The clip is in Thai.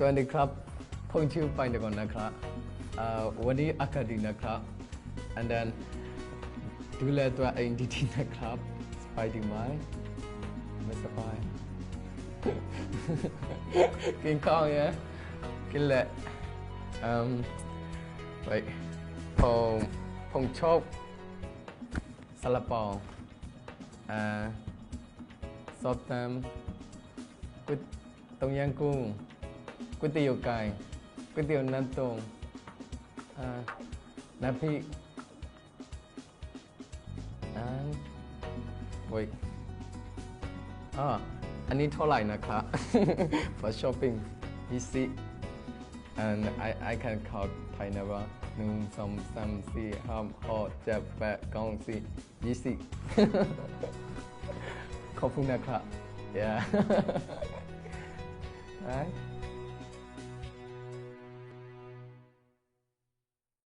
สวัสดีครับผมชื่อไปเดกอนนะครับวันนี้อากาศดีนะครับ and then ดูแลตัวเองดีๆนะครับสบายดีไหมไม่สบายกินข้าวยังกินแหละอ่อไปผมผมชอบซาลาเปาอ่าซอสแตมก๋วยต้มยำกุ้ง ก๋วยเตี๋ยวไก่ก๋วยเตี๋ยวน้ำต้มอ่าน้ำพริก and wait อ่าอันนี้เท่าไหร่นะครับ for shopping easy and I I can count Thai นะว่าหนึ่งสองสามสี่ห้าหกเจ็ดแปดเก้าสิบยี่สิบขอบคุณนะครับ yeah ไป